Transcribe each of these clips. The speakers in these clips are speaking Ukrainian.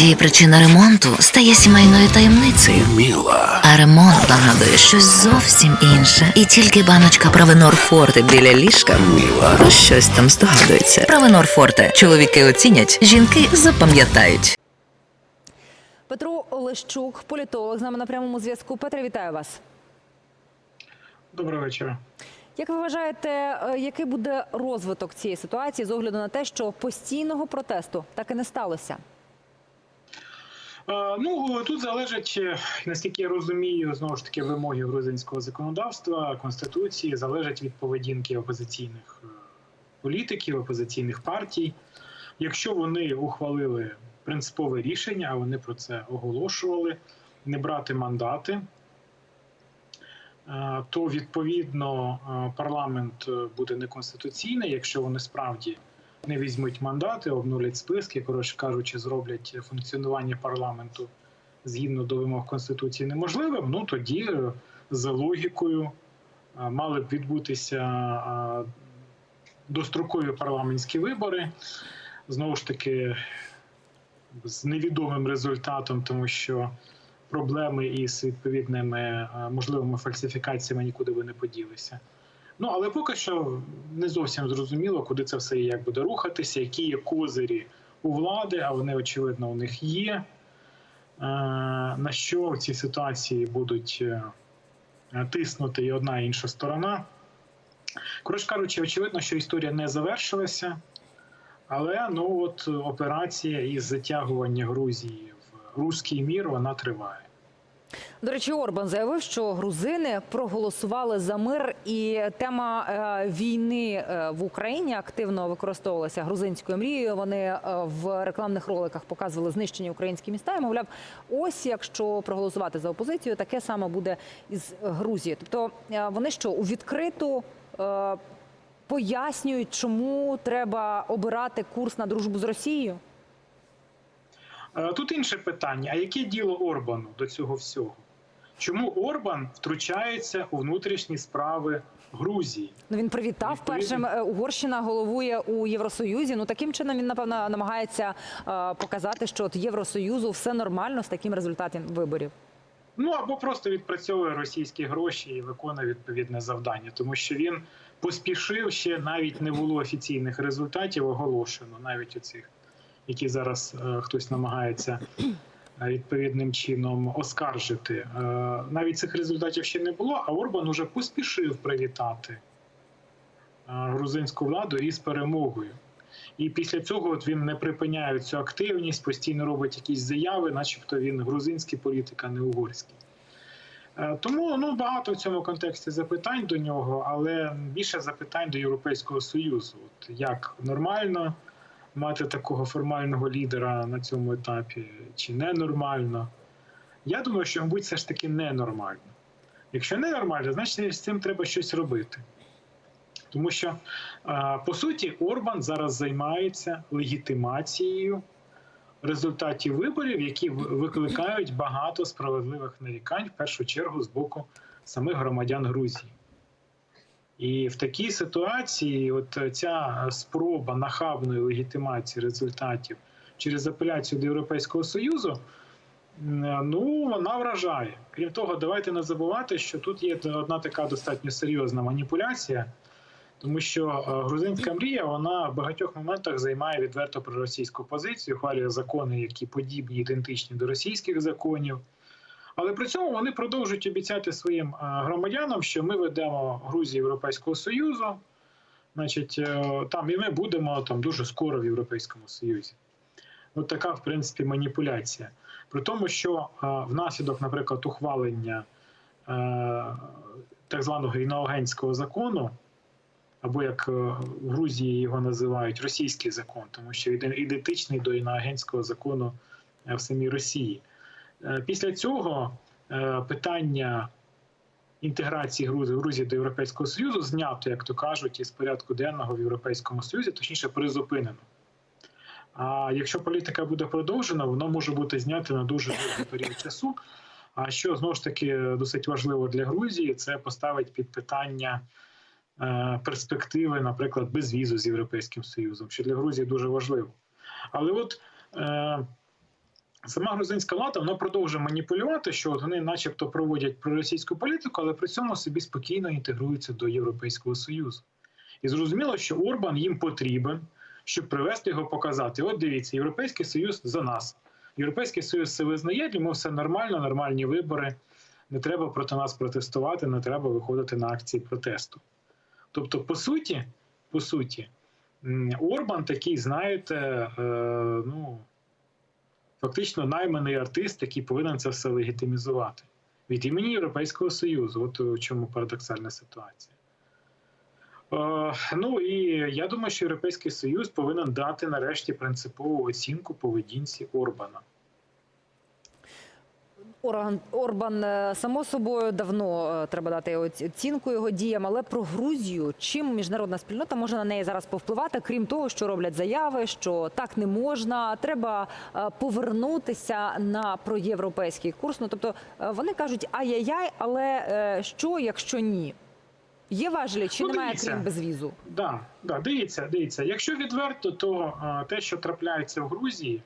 Іноді причина ремонту стає сімейною таємницею. Міла. А ремонт нагадує щось зовсім інше. І тільки баночка Провенор Форте біля ліжка Міла. про щось там здогадується. Провенор Форте. Чоловіки оцінять, жінки запам'ятають. Петро Олещук, політолог, з нами на прямому зв'язку. Петре, вітаю вас. Доброго вечора. Як ви вважаєте, е, який буде розвиток цієї ситуації з огляду на те, що постійного протесту так і не сталося? Е, Ну тут залежить, е, наскільки я розумію, знову ж таки вимоги грузинського законодавства, конституції залежать від поведінки опозиційних е, політиків, опозиційних партій. Якщо вони ухвалили принципове рішення, а вони про це оголошували, не брати мандати, то відповідно парламент буде неконституційний, якщо вони справді не візьмуть мандати, обнулять списки, коротше кажучи, зроблять функціонування парламенту згідно до вимог конституції неможливим. Ну тоді е, за логікою е, мали б відбутися е, дострокові парламентські вибори. Знову ж таки, з невідомим результатом, тому що проблеми із відповідними можливими фальсифікаціями нікуди би не поділися. Ну але поки що не зовсім зрозуміло, куди це все і як буде рухатися, які є козирі у влади, а вони очевидно у них є. Е, На що в цій ситуації будуть е, тиснути і одна і інша сторона. Коротше кажучи, очевидно, що історія не завершилася, але ну от операція із затягування Грузії в руський мір вона триває. До речі, Орбан заявив, що грузини проголосували за мир, і тема е, війни е, в Україні активно використовувалася грузинською мрією. Вони е, в рекламних роликах показували знищені українські міста. І мовляв, ось якщо проголосувати за опозицію, таке саме буде із Грузією. Тобто вони що у відкриту пояснюють, чому треба обирати курс на дружбу з Росією. Тут інше питання: а яке діло Орбану до цього всього? Чому Орбан втручається у внутрішні справи Грузії? Ну він привітав Відповідно. першим. е, Угорщина головує у Євросоюзі. Ну таким чином він напевно намагається е, показати, що от Євросоюзу все нормально з таким результатом виборів. Ну або просто відпрацьовує російські гроші і виконує відповідне завдання, тому що він поспішив ще навіть не було офіційних результатів оголошено, навіть оцих, які зараз е, хтось намагається е, відповідним чином оскаржити. Е, навіть цих результатів ще не було, а Орбан уже поспішив привітати грузинську владу із перемогою. І після цього от він не припиняє цю активність, постійно робить якісь заяви, начебто він грузинський політик, а не угорський. Тому ну, багато в цьому контексті запитань до нього, але більше запитань до Європейського Союзу. От як нормально мати такого формального лідера на цьому етапі, чи ненормально? Я думаю, що, мабуть, все ж таки ненормально. Якщо ненормально, значить з цим треба щось робити. Тому що, по суті, Орбан зараз займається легітимацією результатів виборів, які викликають багато справедливих нарікань, в першу чергу з боку самих громадян Грузії. І в такій ситуації, от ця спроба нахабної легітимації результатів через апеляцію до Європейського Союзу, ну вона вражає. Крім того, давайте не забувати, що тут є одна така достатньо серйозна маніпуляція. Тому що е, грузинська мрія вона в багатьох моментах займає відверто проросійську позицію, хвалює закони, які подібні, ідентичні до російських законів. Але при цьому вони продовжують обіцяти своїм е, громадянам, що ми ведемо Грузію Європейського Союзу, значить, е, там і ми будемо там дуже скоро в Європейському Союзі. От така, в принципі, маніпуляція. При тому, що е, внаслідок, наприклад, ухвалення так званого іноагентського закону, або як в Грузії його називають російський закон, тому що він ідентичний до іноагентського закону в самій Росії. Е, Після цього е, питання інтеграції Грузії, до Європейського Союзу знято, як то кажуть, із порядку денного в Європейському Союзі, точніше призупинено. А якщо політика буде продовжена, воно може бути знято на дуже довгий період часу. А що знову ж таки досить важливо для Грузії, це поставить під питання е, перспективи, наприклад, безвізу з Європейським Союзом, що для Грузії дуже важливо. Але от Сама грузинська влада вона продовжує маніпулювати, що вони, начебто, проводять проросійську політику, але при цьому собі спокійно інтегруються до Європейського Союзу. І зрозуміло, що Орбан їм потрібен, щоб привести його показати. От дивіться, Європейський Союз за нас. Європейський Союз це визнає, йому все нормально, нормальні вибори. Не треба проти нас протестувати, не треба виходити на акції протесту. Тобто, по суті, по суті, Орбан такий, знаєте, е, ну фактично найманий артист, який повинен це все легітимізувати від імені Європейського Союзу. От у чому парадоксальна ситуація. Е, ну і я думаю, що Європейський Союз повинен дати нарешті принципову оцінку поведінці Орбана. Орган Орбан е, само собою давно е, треба дати оці- оцінку його діям, але про Грузію чим міжнародна спільнота може на неї зараз повпливати, крім того, що роблять заяви, що так не можна, треба е, повернутися на проєвропейський курс. Ну тобто вони кажуть ай-яй-яй, але що, якщо ні? Є важелі чи Ну, немає дивіться. крім безвізу? Да, да, дивіться, дивіться. Якщо відверто, то те, що трапляється в Грузії,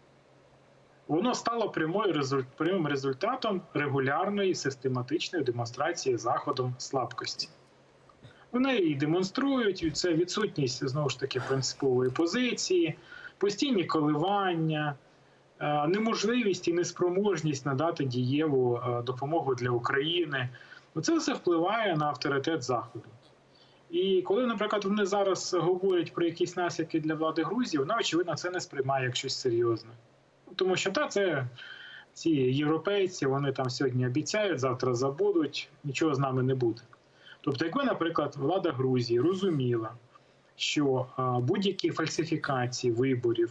воно стало прямою прямим результатом регулярної систематичної демонстрації заходом слабкості. Вони її демонструють, це відсутність знову ж таки принципової позиції, постійні коливання, е, неможливість і неспроможність надати дієву е, допомогу для України. Ну, Це все впливає на авторитет Заходу. І коли, наприклад, вони зараз говорять про якісь наслідки для влади Грузії, вона очевидно це не сприймає як щось серйозне. Тому що та це ці європейці, вони там сьогодні обіцяють, завтра забудуть, нічого з нами не буде. Тобто, якби, наприклад, влада Грузії розуміла, що будь-які фальсифікації виборів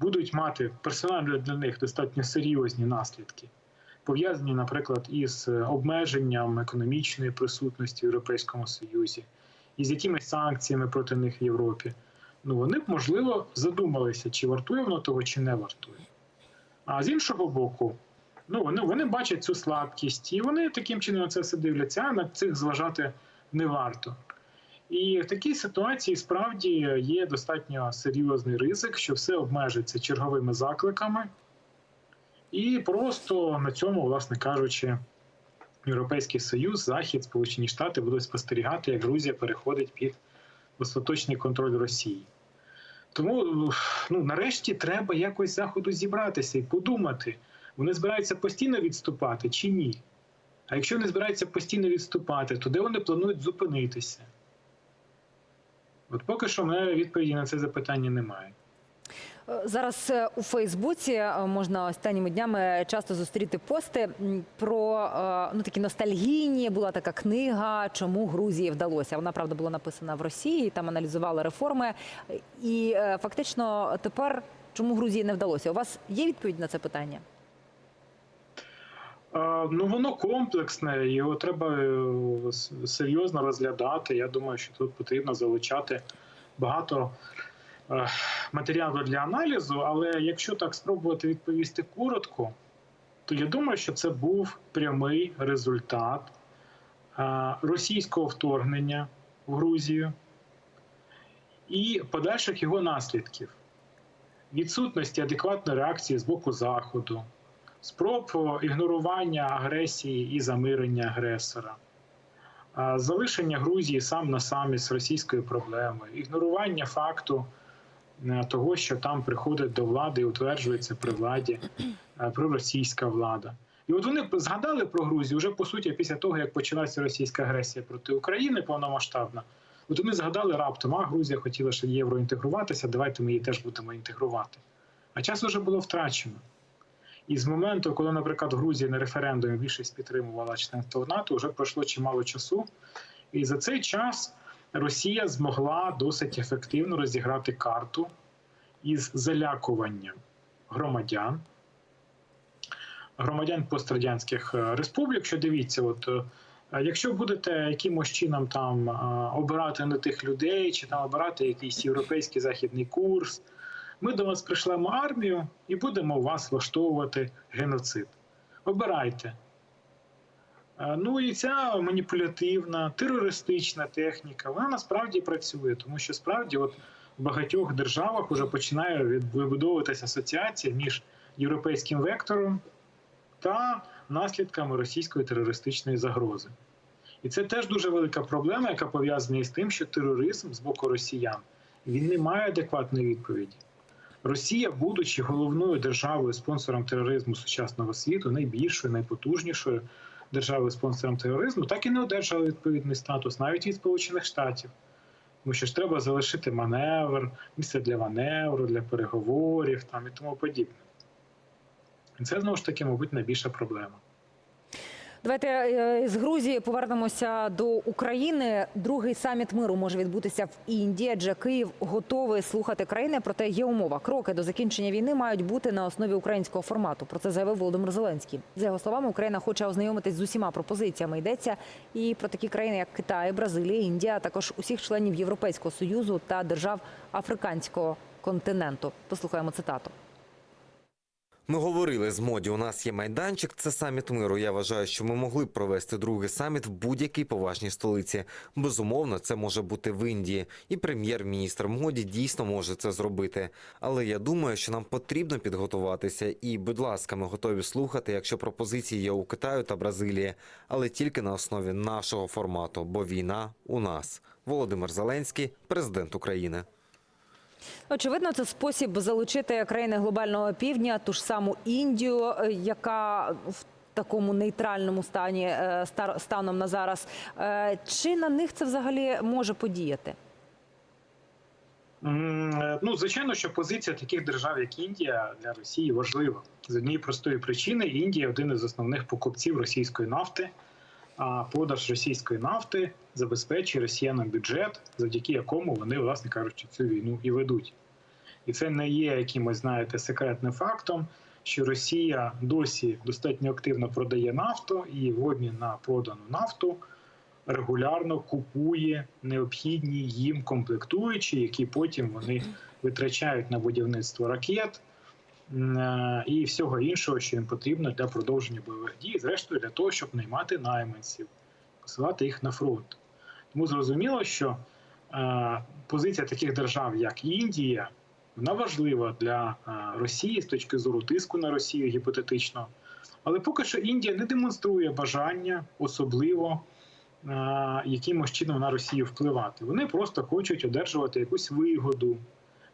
будуть мати персонально для них достатньо серйозні наслідки, пов'язані, наприклад, із е, обмеженням економічної присутності в Європейському Союзі, і з якимись санкціями проти них в Європі, ну вони б можливо задумалися, чи вартує воно того, чи не вартує. А з іншого боку, ну вони, вони бачать цю слабкість, і вони таким чином на це все дивляться, а на цих зважати не варто. І в такій ситуації справді є достатньо серйозний ризик, що все обмежиться черговими закликами, і просто на цьому, власне кажучи, Європейський Союз, Захід, Сполучені Штати будуть спостерігати, як Грузія переходить під остаточний контроль Росії. Тому ну, нарешті треба якось заходу зібратися і подумати, вони збираються постійно відступати чи ні. А якщо вони збираються постійно відступати, то де вони планують зупинитися? От поки що в мене відповіді на це запитання немає. Зараз е, у Фейсбуці е, можна останніми днями часто зустріти пости про е, ну такі ностальгійні. Була така книга, чому Грузії вдалося. Вона правда була написана в Росії. Там аналізували реформи. І фактично тепер чому Грузії не вдалося? У вас є відповідь на це питання? Ну, воно комплексне, його треба серйозно розглядати. Я думаю, що тут потрібно залучати багато матеріалу для аналізу. Але якщо так спробувати відповісти коротко, то я думаю, що це був прямий результат е, російського вторгнення в Грузію і подальших його наслідків. Відсутності адекватної реакції з боку Заходу, спроб ігнорування агресії і замирення агресора, залишення Грузії сам на сам із російською проблемою, ігнорування факту е, того, що там приходить до влади і утверджується при владі е, проросійська влада. І от вони згадали про Грузію вже по суті після того, як почалася російська агресія проти України повномасштабна. От вони згадали раптом, а Грузія хотіла ще в євро інтегруватися, давайте ми її теж будемо інтегрувати. А час вже було втрачено. І з моменту, коли, наприклад, в Грузії на референдумі більшість підтримувала членство НАТО, вже пройшло чимало часу. І за цей час Росія змогла досить ефективно розіграти карту із залякуванням громадян, громадян пострадянських е, республік. Що дивіться, от е, якщо будете якимось чином там е, обирати не тих людей, чи там обирати якийсь європейський західний курс. Ми до вас прийшлемо армію і будемо вас влаштовувати геноцид. Обирайте. Е, Ну і ця маніпулятивна, терористична техніка, вона насправді працює, тому що справді, от в багатьох державах вже починає вибудовуватися асоціація між європейським вектором та наслідками російської терористичної загрози. І це теж дуже велика проблема, яка пов'язана із тим, що тероризм з боку росіян він не має адекватної відповіді. Росія, будучи головною державою спонсором тероризму сучасного світу, найбільшою, найпотужнішою державою спонсором тероризму, так і не одержали відповідний статус навіть від Сполучених Штатів. Тому що ж треба залишити маневр, місце для маневру, для переговорів там і тому подібне. І це знову ж таки, мабуть, найбільша проблема. Давайте е, з Грузії повернемося до України. Другий саміт миру може відбутися в Індії, адже Київ готовий слухати країни. Проте є умова. Кроки до закінчення війни мають бути на основі українського формату. Про це заявив Володимир Зеленський. За його словами, Україна хоче ознайомитись з усіма пропозиціями. Йдеться і про такі країни, як Китай, Бразилія, Індія, а також усіх членів Європейського союзу та держав африканського континенту. Послухаємо цитату. Ми говорили з моді. У нас є майданчик. Це саміт миру. Я вважаю, що ми могли б провести другий саміт в будь-якій поважній столиці. Безумовно, це може бути в Індії, і прем'єр-міністр моді дійсно може це зробити. Але я думаю, що нам потрібно підготуватися. І, будь ласка, ми готові слухати, якщо пропозиції є у Китаю та Бразилії, але тільки на основі нашого формату, бо війна у нас. Володимир Зеленський, президент України. Очевидно, це спосіб залучити країни глобального півдня, ту ж саму Індію, е, яка в такому нейтральному стані е, станом на зараз. Е, Чи на них це взагалі може подіяти? Ну, звичайно, що позиція таких держав, як Індія, для Росії важлива з однієї простої причини. Індія один із основних покупців російської нафти. А продаж російської нафти забезпечує росіянам бюджет, завдяки якому вони, власне кажучи, цю війну і ведуть. І це не є якимось, знаєте, секретним фактом, що Росія досі достатньо активно продає нафту і в обмін на продану нафту регулярно купує необхідні їм комплектуючі, які потім вони витрачають на будівництво ракет і всього іншого, що їм потрібно для продовження бойових дій, зрештою для того, щоб наймати найманців, посилати їх на фронт. Тому зрозуміло, що е, позиція таких держав, як Індія, вона важлива для е, Росії з точки зору тиску на Росію гіпотетично. Але поки що Індія не демонструє бажання особливо е, якимось чином на Росію впливати. Вони просто хочуть одержувати якусь вигоду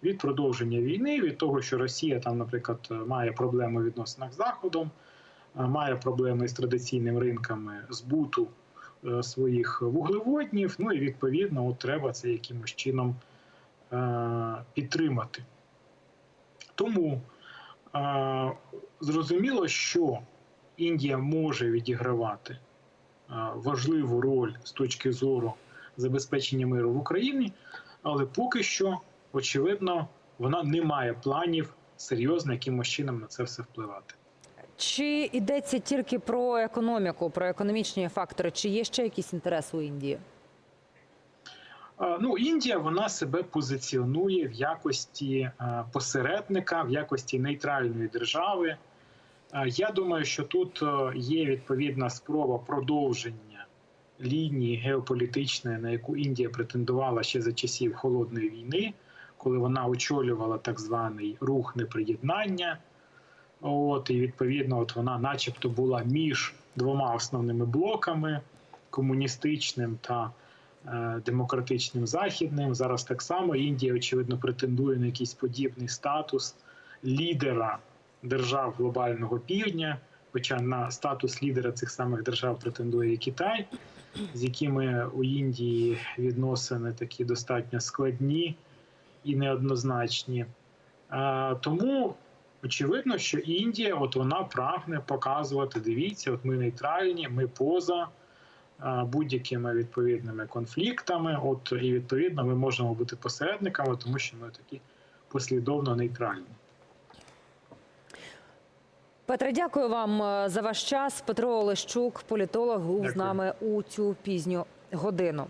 від продовження війни, від того, що Росія там, наприклад, має проблеми у відносинах з Заходом, е, має проблеми з традиційними ринками збуту е, своїх вуглеводнів. Ну і відповідно, от треба це якимось чином е, підтримати. Тому е, зрозуміло, що Індія може відігравати е, важливу роль з точки зору забезпечення миру в Україні, але поки що, очевидно, вона не має планів серйозно якимось чином на це все впливати. Чи йдеться тільки про економіку, про економічні фактори? Чи є ще якісь інтереси у Індії? Ну, Індія вона себе позиціонує в якості е, посередника, в якості нейтральної держави. Е, Я думаю, що тут е, є відповідна спроба продовження лінії геополітичної, на яку Індія претендувала ще за часів холодної війни, коли вона очолювала так званий рух неприєднання. От і відповідно, от вона, начебто, була між двома основними блоками комуністичним та е, демократичним західним. Зараз так само Індія, очевидно, претендує на якийсь подібний статус лідера держав глобального півдня. Хоча на статус лідера цих самих держав претендує і Китай, з якими у Індії відносини такі достатньо складні і неоднозначні. Тому очевидно, що Індія, от вона прагне показувати: дивіться, от ми нейтральні, ми поза будь-якими відповідними конфліктами. От і відповідно ми можемо бути посередниками, тому що ми такі послідовно нейтральні. Петре, дякую вам е, за ваш час. Петро Олещук, політолог, був з нами у цю пізню годину.